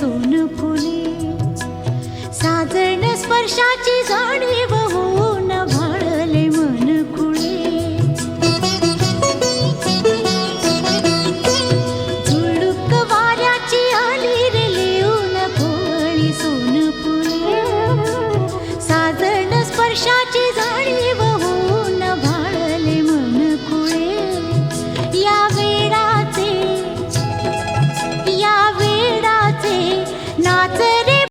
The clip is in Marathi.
सोन फुले साजण स्पर्शाची जाणी